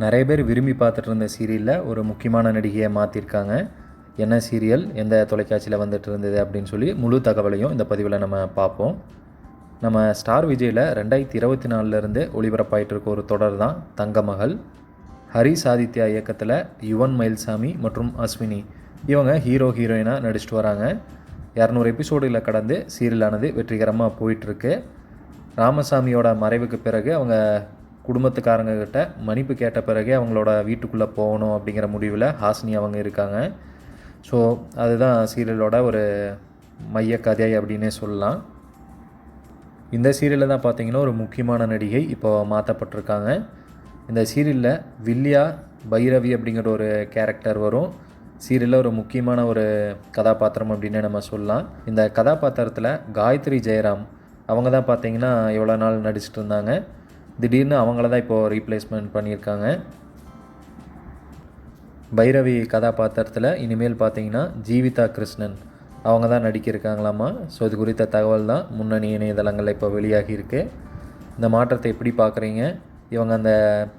நிறைய பேர் விரும்பி பார்த்துட்டு இருந்த சீரியலில் ஒரு முக்கியமான நடிகையை மாற்றிருக்காங்க என்ன சீரியல்? எந்த தொலைக்காட்சியில் வந்துட்டு இருந்தது அப்படின்னு சொல்லி முழு தகவலையும் இந்த பதிவில் நம்ம பார்ப்போம். நம்ம ஸ்டார் விஜயில் ரெண்டாயிரத்தி இருபத்தி நாலுலேருந்து ஒளிபரப்பாயிட்டு இருக்க ஒரு தொடர் தான் தங்கமகள். ஹரிஸ் ஆதித்யா இயக்கத்தில் யுவன் மயில்சாமி மற்றும் அஸ்வினி. இவங்க ஹீரோ ஹீரோயினாக நடிச்சிட்டு வராங்க. இரநூறு எபிசோடுகளை கடந்து சீரியலானது வெற்றிகரமாக போயிட்டுருக்கு ராமசாமியோட மறைவுக்கு பிறகு அவங்க குடும்பத்துக்காரங்க கிட்ட மன்னிப்பு கேட்ட பிறகே அவங்களோட வீட்டுக்குள்ளே போகணும் அப்படிங்கிற முடிவில் ஹாசினி அவங்க இருக்காங்க. ஸோ அதுதான் சீரியலோட ஒரு மைய கதை அப்படின்னே சொல்லலாம். இந்த சீரியலில் தான் பார்த்தீங்கன்னா ஒரு முக்கியமான நடிகை இப்போ மாற்றப்பட்டிருக்காங்க இந்த சீரியலில் வில்லியா பைரவி அப்படிங்கிற ஒரு கேரக்டர் வரும். சீரியலில் ஒரு முக்கியமான ஒரு கதாபாத்திரம் அப்படின்னு நம்ம சொல்லலாம். இந்த கதாபாத்திரத்தில் காயத்ரி ஜெயராம் அவங்க தான் பார்த்தீங்கன்னா எவ்வளோ நாள் நடிச்சிட்டு இருந்தாங்க. திடீர்னு அவங்கள தான் இப்போது ரீப்ளேஸ்மெண்ட் பண்ணியிருக்காங்க. பைரவி கதாபாத்திரத்தில் இனிமேல் பார்த்தீங்கன்னா ஜீவிதா கிருஷ்ணன். அவங்க தான் நடிக்கிருக்காங்களாமா? ஸோ இது குறித்த தகவல் தான் முன்னணி இணையதளங்களில் இப்போ வெளியாகியிருக்கு. இந்த மாற்றத்தை எப்படி பார்க்குறீங்க? இவங்க அந்த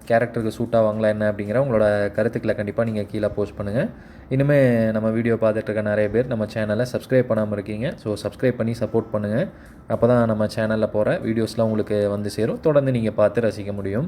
கேரக்டருக்கு சூட் ஆவாங்களா என்ன அப்படிங்கிற உங்களோட கருத்துக்களை கண்டிப்பாக நீங்கள் கீழே போஸ்ட் பண்ணுங்கள் இனிமேல் நம்ம வீடியோ பார்த்துட்ருக்க நிறைய பேர் நம்ம சேனலை சப்ஸ்கிரைப் பண்ணாமல் இருக்கீங்க. ஸோ சப்ஸ்கிரைப் பண்ணி சப்போர்ட் பண்ணுங்கள் அப்போ தான் நம்ம சேனலில் போகிற வீடியோஸ்லாம் உங்களுக்கு வந்து சேரும். தொடர்ந்து நீங்கள் பார்த்து ரசிக்க முடியும்.